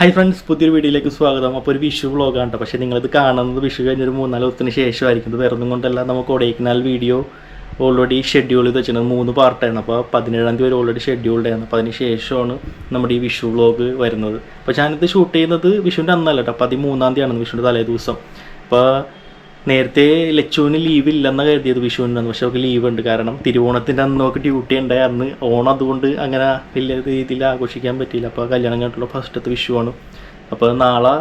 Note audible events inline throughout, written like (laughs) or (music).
Hi friends പുതിയൊരു വീഡിയോയിലേക്ക് സ്വാഗതം. അപ്പോൾ ഒരു വിഷു വ്ളോഗാണ് കേട്ടോ പക്ഷേ നിങ്ങളിത് കാണുന്നത് വിഷു കഴിഞ്ഞൊരു മൂന്നാൽ ദിവസത്തിന് ശേഷമായിരിക്കും. ഇത് വേറെ കൊണ്ടല്ല. നമുക്ക് ഒടേക്കിനാൽ വീഡിയോ ഓൾറെഡി ഷെഡ്യൂൾ ചെയ്ത് വെച്ചിരുന്നത് മൂന്ന് പാർട്ടാണ് അപ്പോൾ പതിനേഴാം തീയതി വരെ ഓൾറെഡി ഷെഡ്യൂൾഡ് ആയിരുന്നു അപ്പോൾ അതിന് ശേഷമാണ് നമ്മുടെ ഈ വിഷു വ്ളോഗ് വരുന്നത്. അപ്പോൾ ഞാനിത് ഷൂട്ട് ചെയ്യുന്നത് വിഷുവിന്റെ അന്നല്ല കേട്ടോ പതിമൂന്നാം തീയതിയാണ് വിഷുവിന്റെ തലേ ദിവസം അപ്പോൾ നേരത്തെ ലച്ചുവിന് ലീവ് ഇല്ലെന്ന കരുതിയത് വിഷുവിന് പക്ഷെ അവർക്ക് ലീവ് ഉണ്ട്. കാരണം തിരുവോണത്തിന്റെ അന്ന് നമുക്ക് ഡ്യൂട്ടി ഉണ്ടായി. അന്ന് ഓണം അതുകൊണ്ട് അങ്ങനെ വലിയ രീതിയിൽ ആഘോഷിക്കാൻ പറ്റിയില്ല. അപ്പോൾ കല്യാണം കഴിഞ്ഞിട്ടുള്ള ഫസ്റ്റത്തെ വിഷുവാണ് അപ്പോൾ നാളെ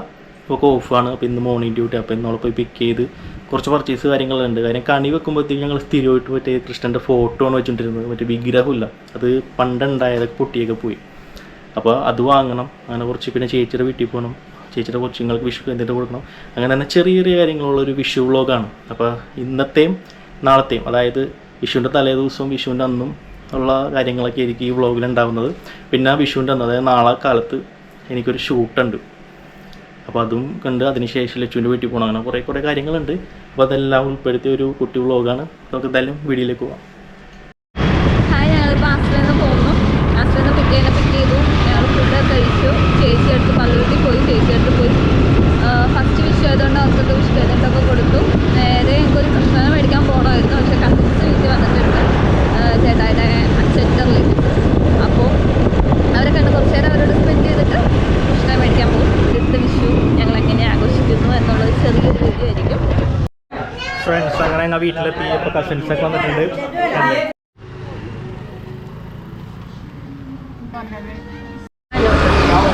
ഇപ്പോൾ ഓഫാണ് അപ്പോൾ ഇന്ന് മോർണിംഗ് ഡ്യൂട്ടി അപ്പോൾ ഇന്നോളെ പോയി പിക്ക് ചെയ്ത് കുറച്ച് പർച്ചേസ് കാര്യങ്ങളുണ്ട് കാര്യം കണി വെക്കുമ്പോഴത്തേക്കും ഞങ്ങൾ സ്ഥിരമായിട്ട് മറ്റേ കൃഷ്ണന്റെ ഫോട്ടോ ആണ് വെച്ചിട്ടിരുന്നത് മറ്റേ വിഗ്രഹമില്ല അത് പണ്ടുണ്ടായതൊക്കെ പൊട്ടിയൊക്കെ പോയി. അപ്പോൾ അത് വാങ്ങണം. അങ്ങനെ കുറച്ച് പിന്നെ ചേച്ചിയുടെ വീട്ടിൽ പോകണം. ചേച്ചിയുടെ കൊച്ചുങ്ങൾക്ക് വിഷു എന്തിട്ട് കൊടുക്കണം. അങ്ങനെ തന്നെ ചെറിയ ചെറിയ കാര്യങ്ങളുള്ള ഒരു വിഷു വ്ളോഗാണ്. അപ്പോൾ ഇന്നത്തെയും നാളത്തെയും അതായത് വിഷുവിന്റെ തലേ ദിവസവും വിഷുവിന്റെ അന്നും ഉള്ള കാര്യങ്ങളൊക്കെ ആയിരിക്കും ഈ വ്ളോഗിൽ ഉണ്ടാകുന്നത് പിന്നെ വിഷുവിന്റെ അന്ന് അതായത് നാളെ കാലത്ത് എനിക്കൊരു ഷൂട്ടുണ്ട്. അപ്പോൾ അതും കണ്ട് അതിനുശേഷം ലച്ചുവിന്റെ വീട്ടിൽ പോകണം. അങ്ങനെ കുറേ കുറേ കാര്യങ്ങളുണ്ട്. അപ്പോൾ അതെല്ലാം ഉൾപ്പെടുത്തിയ ഒരു കുട്ടി വ്ളോഗാണ്. നമുക്ക് എന്തായാലും വീഡിയോയിലേക്ക് പോകാം ഹായ് ഞങ്ങൾ ആശ്രയിൽ നിന്ന് പോന്നു ആശ്രയിൽ നിന്ന് പിറ്റേന്ന് പിക്ക് ചെയ്തു ഞങ്ങൾ ഫുഡ് കഴിച്ചു ചേച്ചി അടുത്ത് പള്ളുവിട്ടി പോയി ചേച്ചി അടുത്ത് പോയി ഫസ്റ്റ് വിഷ് ആയതുകൊണ്ട് അവർക്ക് വിഷ് ചെയ്തിട്ടൊക്കെ കൊടുത്തു നേരെ എനിക്കൊരു കൃഷ്ണനെ മേടിക്കാൻ പോകണമായിരുന്നു പക്ഷെ കസിൻസ് വീട്ടിൽ വന്നിട്ടുണ്ട് ആ, ചേട്ടായുടെ അച്ഛന്റെ റിലേറ്റീവ്സ് അപ്പോൾ അവരെ കണ്ട് കുറച്ച് നേരം അവരോട് സ്പെൻഡ് ചെയ്തിട്ട് കൃഷ്ണനെ മേടിക്കാൻ പോകും അടുത്ത വിഷു ഞങ്ങൾ എങ്ങനെ ആഘോഷിക്കുന്നു എന്നുള്ളത് ചെറിയൊരു വീഡിയോ ആയിരിക്കും ഫ്രണ്ട്സ് അങ്ങനെ ഞങ്ങൾ വീട്ടിലെത്തി. ഇപ്പോൾ കസിൻസൊക്കെ വന്നിട്ടുണ്ട്.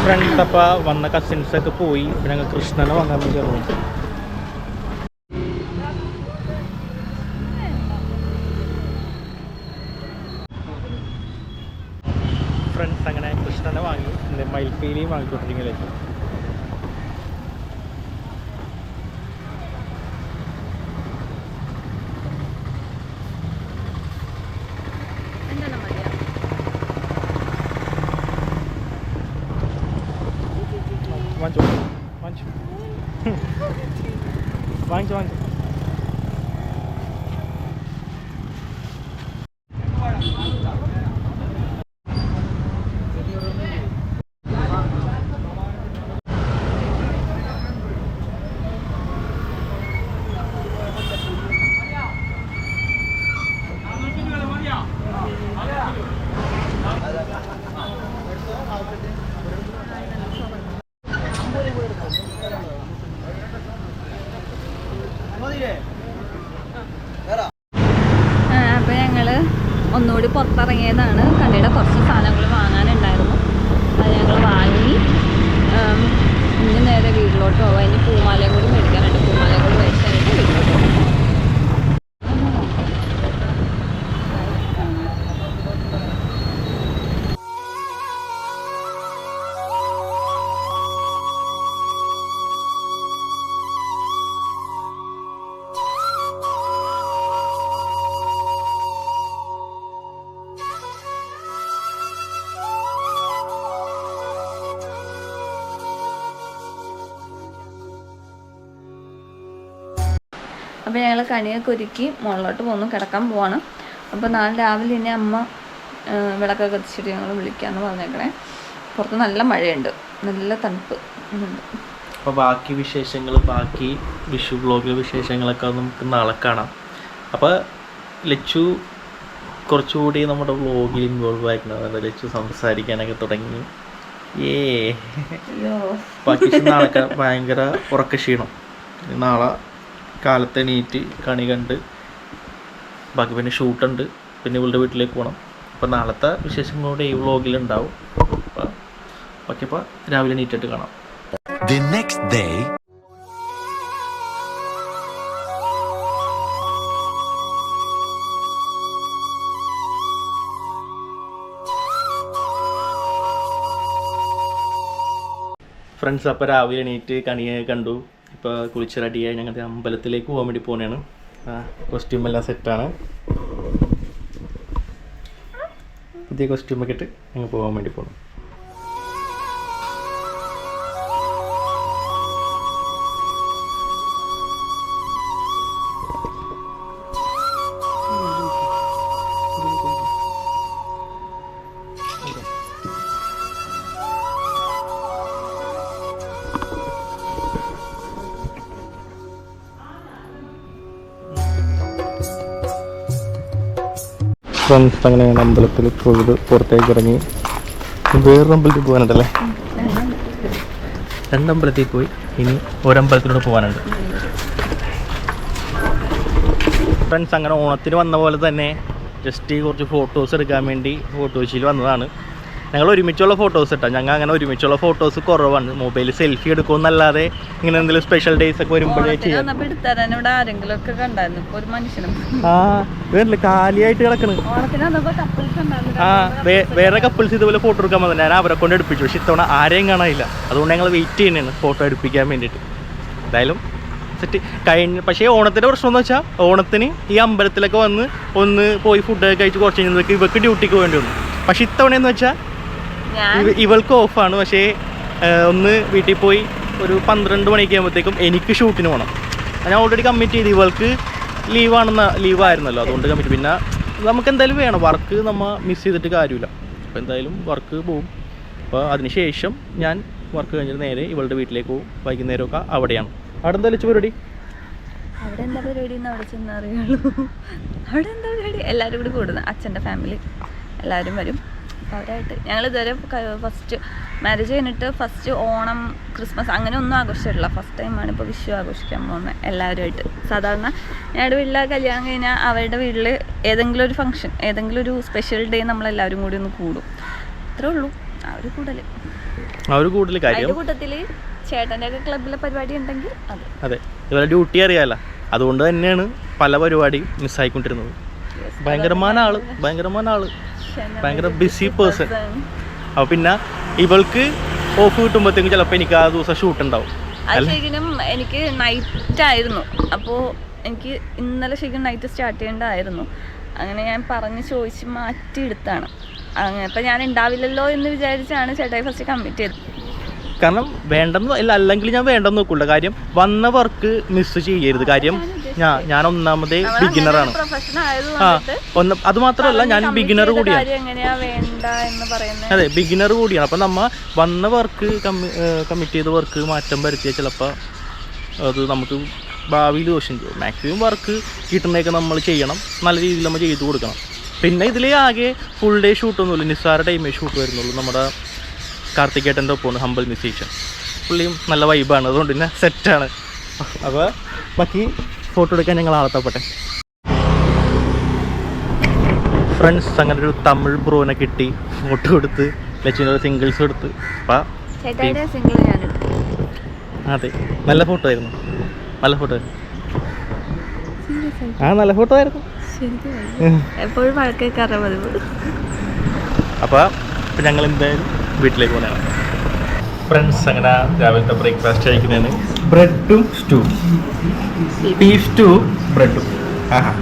ഫ്രണ്ട്സ് അപ്പോൾ വന്ന കസിൻസൊക്കെ പോയി. പിന്നെ ഞങ്ങൾ കൃഷ്ണനെ വാങ്ങാൻ വേണ്ടി ഇറങ്ങി ഫ്രണ്ട്സ് അങ്ങനെ കൃഷ്ണനെ വാങ്ങി. പിന്നെ മയിൽപ്പീലിയും വാങ്ങിക്കൊണ്ടിരിക്കലേക്ക് അപ്പോൾ ഞങ്ങൾ ഒന്നുകൂടി പുറത്തിറങ്ങിയതാണ്. കണ്ണിയുടെ കുറച്ച് സാധനങ്ങൾ വാങ്ങാനുണ്ടായിരുന്നു. അത് ഞങ്ങൾ വാങ്ങി ഇനി നേരെ വീട്ടിലോട്ട് പോകാം ഇനി പൂമാലയും കൂടി മേടിക്കാനുണ്ട് പൂമാലയും അപ്പോൾ ഞങ്ങൾ കണിയൊക്കെ ഒരുക്കി മുകളിലോട്ട് പോന്നു. കിടക്കാൻ പോവാണ്. അപ്പോൾ നാളെ രാവിലെ ഇനി അമ്മ വിളക്കൊക്കെ കത്തിച്ചിട്ട് ഞങ്ങൾ വിളിക്കാമെന്ന് പറഞ്ഞേക്കണേ. പുറത്ത് നല്ല മഴയുണ്ട്. നല്ല തണുപ്പ്. അപ്പോൾ ബാക്കി വിശേഷങ്ങൾ ബാക്കി വിഷു ബ്ലോഗിലെ വിശേഷങ്ങളൊക്കെ നമുക്ക് നാളെ കാണാം. അപ്പോൾ ലച്ചു കുറച്ചുകൂടി നമ്മുടെ ബ്ലോഗിൽ ഇൻവോൾവ് ആയിട്ടുണ്ട് ലച്ചു സംസാരിക്കാനൊക്കെ തുടങ്ങി. ഏ ബാക്കി നാളെ ഭയങ്കര ഉറക്കക്ഷീണം. നാളെ കാലത്ത് എണീറ്റ് കണി കണ്ട് ബാക്കി പിന്നെ ഷൂട്ടുണ്ട്. പിന്നെ ഇവളുടെ വീട്ടിലേക്ക് പോകണം അപ്പോൾ നാളത്തെ വിശേഷങ്ങളോടെ ഈ വ്ളോഗിൽ ഉണ്ടാവും അപ്പോൾ ബാക്കി അപ്പോൾ രാവിലെ എണീറ്റിട്ട് കാണാം. The next day, ഫ്രണ്ട്സ് അപ്പോൾ രാവിലെ എണീറ്റ് കണിയെ കണ്ടു. ഇപ്പോൾ കുളിച്ച് റെഡിയായി ഞങ്ങളുടെ അമ്പലത്തിലേക്ക് പോകാൻ വേണ്ടി പോകുന്നതാണ് കോസ്റ്റ്യൂം എല്ലാം സെറ്റാണ് പുതിയ കോസ്റ്റ്യൂമൊക്കെ ഇട്ട് ഞങ്ങൾ പോകാൻ വേണ്ടി പോകണം ഫ്രണ്ട്സ് അങ്ങനെ അമ്പലത്തിൽ തൊഴുത് പുറത്തേക്ക് ഇറങ്ങി. വേറൊരു അമ്പലത്തിൽ പോകാനുണ്ടല്ലേ? രണ്ടമ്പലത്തിൽ പോയി. ഇനി ഒരമ്പലത്തിലൂടെ പോകാനുണ്ട്. ഫ്രണ്ട്സ് അങ്ങനെ ഓണത്തിന് വന്ന പോലെ തന്നെ ജസ്റ്റ് കുറച്ച് ഫോട്ടോസ് എടുക്കാൻ വേണ്ടി ഫോട്ടോസിൽ വന്നതാണ്. ഞങ്ങൾ ഒരുമിച്ചുള്ള ഫോട്ടോസ് ഇട്ടാ. ഞങ്ങൾ അങ്ങനെ ഒരുമിച്ചുള്ള ഫോട്ടോസ് കുറവാണ്. മൊബൈലിൽ സെൽഫി എടുക്കുമെന്നല്ലാതെ ഇങ്ങനെ എന്തെങ്കിലും സ്പെഷ്യൽ ഡേയ്സ് ഒക്കെ വരുമ്പോഴേ ചെയ്യാം. ആ കാലിയായിട്ട് കിടക്കണ്. ആ വേറെ കപ്പിൾസ് ഇതുപോലെ ഫോട്ടോ എടുക്കാൻ വന്നത്. ഞാൻ അവരെ കൊണ്ട് എടുപ്പിച്ചു. പക്ഷെ ഇത്തവണ ആരെയും കാണാനില്ല. അതുകൊണ്ട് ഞങ്ങൾ വെയിറ്റ് ചെയ്യുന്നതാണ് ഫോട്ടോ എടുപ്പിക്കാൻ വേണ്ടിയിട്ട്. എന്തായാലും സെറ്റ് കഴിഞ്ഞ പക്ഷേ ഓണത്തിന്റെ പ്രശ്നം എന്ന് വെച്ചാൽ ഓണത്തിന് ഈ അമ്പലത്തിലൊക്കെ വന്ന് ഒന്ന് പോയി ഫുഡൊക്കെ കഴിച്ച് കുറച്ച് കഴിഞ്ഞാൽ ഇവർക്ക് ഡ്യൂട്ടിക്ക് വേണ്ടി വന്നു. പക്ഷെ ഇത്തവണ എന്ന് വെച്ചാൽ ഇവൾക്ക് ഓഫാണ് പക്ഷേ ഒന്ന് വീട്ടിൽ പോയി ഒരു പന്ത്രണ്ട് മണിക്ക് ആകുമ്പോഴത്തേക്കും എനിക്ക് ഷൂട്ടിന് പോകണം ഞാൻ ഓൾറെഡി കമ്മിറ്റ് ചെയ്ത് ഇവൾക്ക് ലീവാണെന്ന ലീവായിരുന്നല്ലോ അതുകൊണ്ട് കമ്മിറ്റ് പിന്നെ നമുക്ക് എന്തായാലും വേണം വർക്ക് നമ്മൾ മിസ് ചെയ്തിട്ട് കാര്യമില്ല. അപ്പോൾ എന്തായാലും വർക്ക് പോവും. അപ്പോൾ അതിനുശേഷം ഞാൻ വർക്ക് കഴിഞ്ഞിട്ട് നേരെ ഇവളുടെ വീട്ടിലേക്ക് പോകും വൈകുന്നേരമൊക്കെ അവിടെയാണ്. അവിടെ എന്താ വെച്ച് പരിപാടി? അവിടെ എന്താ പരിപാടി എന്ന് അവിടെ ചെന്ന് അറിയുള്ളൂ. അവിടെ എന്താ പരിപാടി? എല്ലാവരും കൂടി കൂടുന്നു. അച്ഛന്റെ ഫാമിലി എല്ലാവരും വരും. അപ്പോൾ അവരായിട്ട്. ഞങ്ങൾ ഇതുവരെ ഫസ്റ്റ് മാരേജ് കഴിഞ്ഞിട്ട് ഫസ്റ്റ് ഓണം ക്രിസ്മസ് അങ്ങനെ ഒന്നും ആഘോഷിച്ചിട്ടില്ല ഫസ്റ്റ് ടൈമാണ് ഇപ്പോൾ വിഷു ആഘോഷിക്കാൻ പോകുന്നത് എല്ലാവരുമായിട്ട്. സാധാരണ ഞങ്ങളുടെ വീട്ടിൽ കല്യാണം കഴിഞ്ഞാൽ അവരുടെ വീട്ടിൽ ഏതെങ്കിലും ഒരു ഫംഗ്ഷൻ ഏതെങ്കിലും ഒരു സ്പെഷ്യൽ ഡേ നമ്മളെല്ലാവരും കൂടി ഒന്ന് കൂടും. അത്രേ ഉള്ളൂ. ആ ഒരു കൂടൽ ആ ഒരു കൂടൽ കൂട്ടത്തിൽ ചേട്ടന്റെ ഒക്കെ ക്ലബിലെ പരിപാടി ഉണ്ടെങ്കിൽ അതെ. അതെ. ഇവരെ ഡ്യൂട്ടി അറിയാലോ. അതുകൊണ്ട് തന്നെയാണ് പല പരിപാടി മിസ്സായിക്കൊണ്ടിരുന്നത് ഭയങ്കരமான ആൾ ഭയങ്കരമായ ആൾ. ഭയങ്കര ബിസി പേഴ്സൺ അപ്പോൾ പിന്നെ ഇവൾക്ക് ഓഫ് കിട്ടുമ്പോഴത്തേക്കും ചിലപ്പോൾ എനിക്ക് ആ ദിവസം ഷൂട്ട് ഉണ്ടാവും. ശരിക്കും എനിക്ക് നൈറ്റ് ആയിരുന്നു. അപ്പോൾ എനിക്ക് ഇന്നലെ ശരിക്കും നൈറ്റ് സ്റ്റാർട്ട് ചെയ്യേണ്ടതായിരുന്നു. അങ്ങനെ ഞാൻ പറഞ്ഞ് ചോദിച്ച് മാറ്റിയെടുത്താണ്. അങ്ങനെ അപ്പം ഞാൻ ഉണ്ടാവില്ലല്ലോ എന്ന് വിചാരിച്ചാണ് ചേട്ടായി ഫസ്റ്റ് കമ്മിറ്റ് ചെയ്തത്. കാരണം വേണ്ടെന്ന് അല്ല അല്ലെങ്കിൽ ഞാൻ വേണ്ടെന്ന് നോക്കുള്ളൂ കാര്യം വന്ന വർക്ക് മിസ് ചെയ്യരുത്. കാര്യം ഞാൻ ഞാൻ ബിഗിനർ ആണ്. ആ ഒന്ന് അത് മാത്രമല്ല ഞാൻ ബിഗിനർ കൂടിയാണ്. അതെ ബിഗിനർ കൂടിയാണ്. അപ്പം നമ്മ വന്ന വർക്ക് കമ്മിറ്റ് ചെയ്ത വർക്ക് മാറ്റം വരുത്തിയ ചിലപ്പോൾ അത് നമുക്ക് ഭാവിയിൽ ദോഷം ചെയ്യും. മാക്സിമം വർക്ക് കിട്ടുന്നതൊക്കെ നമ്മൾ ചെയ്യണം. നല്ല രീതിയിൽ നമ്മൾ ചെയ്തു കൊടുക്കണം. പിന്നെ ഇതിൽ ആകെ ഫുൾ ഡേ ഷൂട്ടൊന്നുമില്ല നിസ്സാര ടൈമേ ഷൂട്ട് വരുന്നുള്ളൂ. നമ്മുടെ കാർത്തികേട്ടന്റെ ഒപ്പമാണ് ഹമ്പൽ മ്യൂസീഷ്യൻ പുള്ളിയും നല്ല വൈബാണ് അതുകൊണ്ട് തന്നെ സെറ്റാണ് അപ്പോൾ ബാക്കി ഫോട്ടോ എടുക്കാൻ ഞങ്ങൾ ആളത്തപ്പെട്ടെ. ഫ്രണ്ട്സ് അങ്ങനെ ഒരു തമിഴ് ബ്രോനെ കിട്ടി. ഫോട്ടോ എടുത്ത്. ലക്ഷ്മിയുടെ സിംഗിൾസ് എടുത്ത്. അപ്പം അതെ. നല്ല ഫോട്ടോ ആയിരുന്നു. നല്ല ഫോട്ടോ ആയിരുന്നു. ആ നല്ല ഫോട്ടോ ആയിരുന്നു. എപ്പോഴും ഇപ്പം ഞങ്ങൾ എന്തായാലും വീട്ടിലേക്ക് പോകുന്നതാണ് ഫ്രണ്ട്സ് അങ്ങനെ രാവിലത്തെ ബ്രേക്ക്ഫാസ്റ്റ് കഴിക്കുന്നതാണ് ബ്രെഡും സ്റ്റൂ ബീഫ് സ്റ്റൂ ബ്രെഡും ആഹാ.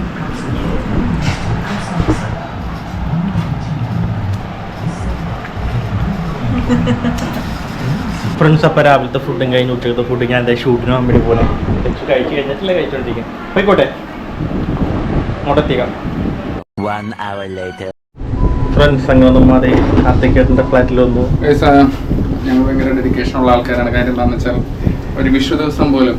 ഫ്രണ്ട്സ് അപ്പം രാവിലത്തെ ഫുഡും കഴിഞ്ഞ് ഉച്ചക്കത്തെ ഫുഡും ഞാൻ എന്റെ ഷൂട്ടിന് പോകാൻ വേണ്ടി പോലെ കഴിച്ച് കഴിഞ്ഞിട്ടില്ല? കഴിച്ചോണ്ടിരിക്കും. പോയിക്കോട്ടെ. അങ്ങോട്ടെത്തിക്കാം. One hour later. ഫ്രണ്ട്സ് അങ്ങനെ ഒന്നും മാറി കാർത്തികേട്ടന്റെ ഫ്ലാറ്റിൽ വന്നു. ഞങ്ങൾ ഭയങ്കര ഡെഡിക്കേഷൻ ഉള്ള ആൾക്കാരാണ്. കാര്യം എന്താണെന്ന് വെച്ചാൽ ഒരു വിഷു ദിവസം പോലും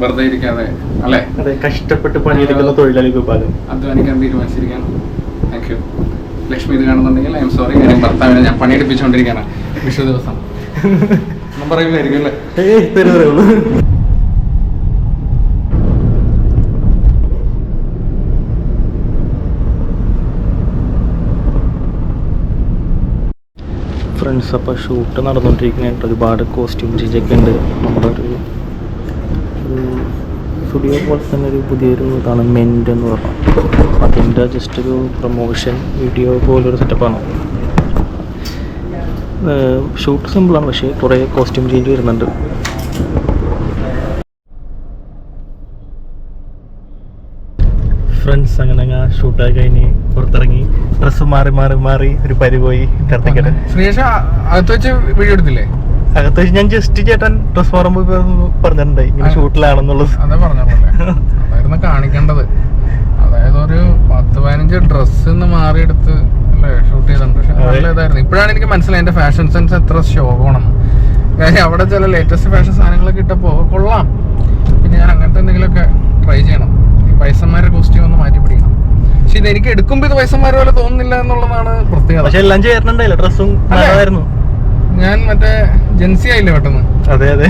വെറുതെ ഇരിക്കാതെ അല്ലെ? അതെ കഷ്ടപ്പെട്ട് പണിയെടുക്കുന്ന തൊഴിലാളി വിഭാഗം. അധ്വാനിക്കാൻ തീരുമാനിച്ചിരിക്കാൻ താങ്ക് യു ലക്ഷ്മി ഇത് കാണുന്നുണ്ടെങ്കിൽ ഐ എം സോറി ഞാൻ ഭർത്താവിനെ ഞാൻ പണിയെടുപ്പിച്ചുകൊണ്ടിരിക്കുകയാണ്. വിഷു ദിവസം (laughs) പറയുമായിരിക്കും അല്ലേ? ഫ്രണ്ട്സ് അപ്പോൾ ഷൂട്ട് നടന്നുകൊണ്ടിരിക്കുന്നതായിട്ട് ഒരുപാട് കോസ്റ്റ്യൂം ചേഞ്ചൊക്കെ ഉണ്ട്. നമ്മുടെ ഒരു സ്റ്റുഡിയോ പോലെ തന്നെ ഒരു പുതിയൊരു ഇതാണ് മെന്റ് എന്ന് പറഞ്ഞാൽ അതിന്റെ ജസ്റ്റ് ഒരു പ്രൊമോഷൻ വീഡിയോ പോലൊരു സെറ്റപ്പാണ് ഷൂട്ട് സിമ്പിളാണ് പക്ഷേ കുറേ കോസ്റ്റ്യൂം ചേഞ്ച് വരുന്നുണ്ട്. ഫ്രണ്ട്സ് അങ്ങനെ ഷൂട്ടായി കഴിഞ്ഞ് പുറത്തിറങ്ങി. ഡ്രസ്സ് മാറി മാറി മാറി ഒരു പരി പോയി അകത്ത് വെച്ച് വീഡിയോ എടുത്തില്ലേ? അകത്ത് വെച്ച് ഞാൻ ജസ്റ്റ് ചേട്ടൻ ഡ്രസ് മാറുമ്പോൾ പറഞ്ഞിട്ടുണ്ടായി. ഇങ്ങനെ ഷൂട്ടിലാണെന്നുള്ളത് (laughs) അതായിരുന്നു കാണിക്കേണ്ടത്. അതായത് ഒരു പത്ത് പതിനഞ്ച് ഡ്രസ്സ് മാറിയെടുത്ത് അല്ലേ ഷൂട്ട് ചെയ്തിട്ടുണ്ട്. പക്ഷെ നല്ല ഇതായിരുന്നു ഇപ്പോഴാണ് എനിക്ക് മനസ്സിലായി എന്റെ ഫാഷൻ സെൻസ് എത്ര ശോഭമാണെന്ന് കാര്യം അവിടെ ചില ലേറ്റസ്റ്റ് ഫാഷൻ സാധനങ്ങളൊക്കെ ഇട്ടപ്പോൾ കൊള്ളാം. പിന്നെ ഞാൻ അങ്ങനത്തെ എന്തെങ്കിലുമൊക്കെ ട്രൈ ചെയ്യണം. വയസ്സന്മാരുടെ കോസ്റ്റ്യൂം ഒന്ന് മാറ്റി പിടിക്കണം. പക്ഷെ ഇത് എനിക്ക് എടുക്കുമ്പോ ഇത് വയസ്സന്മാരെ പോലെ തോന്നുന്നില്ല എന്നുള്ളതാണ് പ്രത്യേകത. പക്ഷെ എല്ലാം ചേർന്നുണ്ടായില്ല ഡ്രസ്സും? നല്ലതായിരുന്നു. ഞാൻ മറ്റേ ജെൻസി ആയില്ലേ പെട്ടെന്ന്? അതെ അതെ.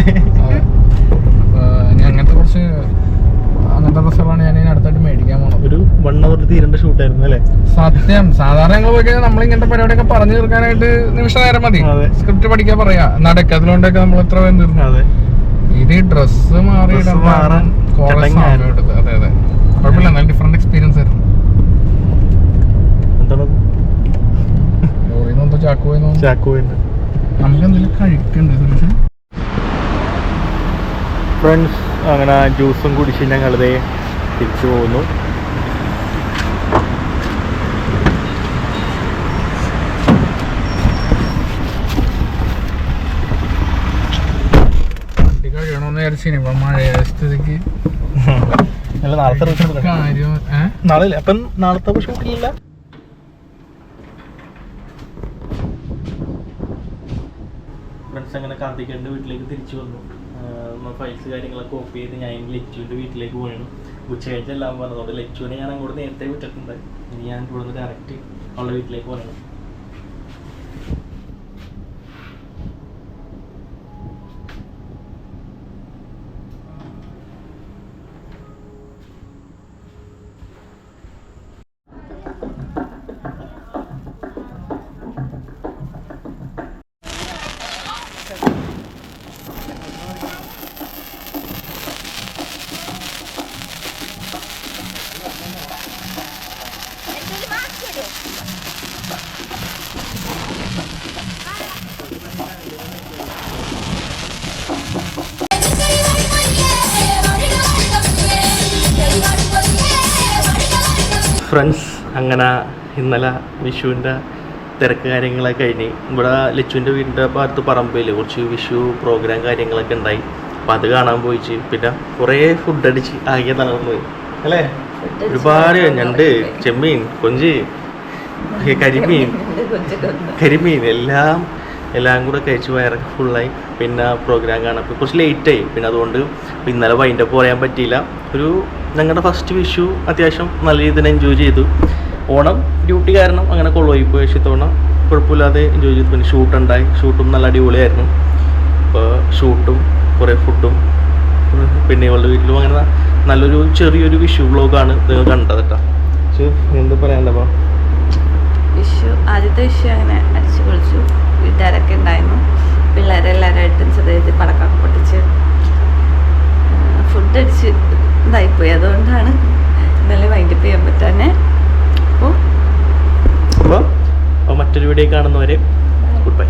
ഞാൻ അങ്ങനത്തെ കുറച്ച് അങ്ങനത്തെ ഡ്രസ്സുകളാണ് ഞാൻ അടുത്തായിട്ട് മേടിക്കാൻ പോകുന്നത് ഒരു വൺ അവർ തീരേണ്ട ഷൂട്ടായിരുന്നു അല്ലേ? സത്യം. സാധാരണ ഞങ്ങൾ പോയി കഴിഞ്ഞാൽ നമ്മൾ ഇങ്ങനത്തെ പരിപാടിയൊക്കെ പറഞ്ഞു തീർക്കാനായിട്ട് നിമിഷ നേരം മതി. സ്ക്രിപ്റ്റ് പഠിക്കാൻ പറയാ. നടക്കതിലുണ്ടൊക്കെ നമ്മൾ എത്ര പേരും തീർന്നു അതെ. ഇത് ഡ്രസ്സ് മാറി അതെ അതെ. കുഴപ്പമില്ല നല്ല ഡിഫറെന്റ് എക്സ്പീരിയൻസ് ആയിരുന്നു. ലോറിയിൽ നിന്ന് എന്തോ ചാക്കു പോയി നോക്കും ചാക്കോയിന്റെ നമുക്ക് എന്തെങ്കിലും കഴിക്കണ്ടേ സുരേഷ്? ഫ്രണ്ട്സ് അങ്ങനെ ജ്യൂസും കുടിച്ച് ഞങ്ങളിതേ തിരിച്ചു പോകുന്നു വണ്ടി കഴിയണമെന്ന് വിചാരിച്ചു ഇപ്പൊ മഴയായ സ്ഥിതിക്ക്. അല്ല നാളെ സർവീസ് എടുക്കണം കാര്യം ഏഹ് നാളെ അപ്പം നാളത്തെ ഷൂട്ടില്ല ഫ്രണ്ട്സ് അങ്ങനെ കാർത്തികന്റെ വീട്ടിലേക്ക് തിരിച്ചു വന്നു. ഫയൽസ് കാര്യങ്ങളൊക്കെ കോപ്പി ചെയ്ത് ഞാൻ ലച്ചുവിന്റെ വീട്ടിലേക്ക് പോയിരുന്നു. ഉച്ച എല്ലാം പറഞ്ഞതുകൊണ്ട് ലച്ചുവിനെ ഞാൻ അങ്ങോട്ട് നേരത്തെ വിട്ടിട്ടുണ്ട്. ഇനി ഞാൻ ഇവിടെ നിന്ന് ഡയറക്റ്റ് അവളുടെ വീട്ടിലേക്ക് പോകണം. ഫ്രണ്ട്സ് അങ്ങനെ ഇന്നലെ വിഷുവിന്റെ തിരക്ക് കാര്യങ്ങളൊക്കെ കഴിഞ്ഞ്. ഇവിടെ ലച്ചുവിന്റെ വീടിന്റെ ഭാഗത്ത് പറമ്പിൽ കുറച്ച് വിഷു പ്രോഗ്രാം കാര്യങ്ങളൊക്കെ ഉണ്ടായി. അപ്പം അത് കാണാൻ പോയിച്ച്. പിന്നെ കുറേ ഫുഡ് അടിച്ച് ആകെ തളർന്നു പോയി. അല്ലേ? ഒരുപാട് ഞണ്ട് ചെമ്മീൻ കൊഞ്ച് (laughs) കരിമീൻ കരിമീൻ എല്ലാം എല്ലാം കൂടെ കഴിച്ച് വയറൊക്കെ ഫുള്ളായി പിന്നെ പ്രോഗ്രാം കാണാൻ കുറച്ച് ലേറ്റായി പിന്നെ അതുകൊണ്ട് ഇന്നലെ വൈൻഡപ്പ് പറയാൻ പറ്റിയില്ല. ഒരു ഞങ്ങളുടെ ഫസ്റ്റ് വിഷു അത്യാവശ്യം നല്ല രീതിയിൽ എൻജോയ് ചെയ്തു. ഓണം ഡ്യൂട്ടി കാരണം അങ്ങനെ കൊള്ളുപോയി പോയി പക്ഷേ ഇത്തവണ കുഴപ്പമില്ലാതെ എൻജോയ് ചെയ്തു. പിന്നെ ഷൂട്ട് ഉണ്ടായി. ഷൂട്ടും നല്ല അടിപൊളിയായിരുന്നു. അപ്പോൾ ഷൂട്ടും കുറേ ഫുഡും പിന്നെ ഇവളുടെ വീട്ടിലും അങ്ങനെ നല്ലൊരു ചെറിയൊരു വിഷു ബ്ലോഗാണ് നിങ്ങൾ കണ്ടത് കേട്ടോ എന്താ പറയാനുണ്ടപ്പോൾ വിഷു ആദ്യത്തെ വിഷു അങ്ങനെ അടിച്ചു പൊളിച്ചു. വീട്ടുകാരൊക്കെ ഉണ്ടായിരുന്നു. പിള്ളേരെല്ലാവരായിട്ടും ചെറിയ രീതിയിൽ പടക്കമൊക്കെ പൊട്ടിച്ച് ഫുഡ് അടിച്ച് ഇതായിപ്പോയി. അതുകൊണ്ടാണ് ഇന്നലെ വൈൻഡപ്പ് ചെയ്യാൻ പറ്റാനെ അപ്പോൾ അപ്പോൾ മറ്റൊരു വീഡിയോ കാണുന്നവരെ ഗുഡ് ബൈ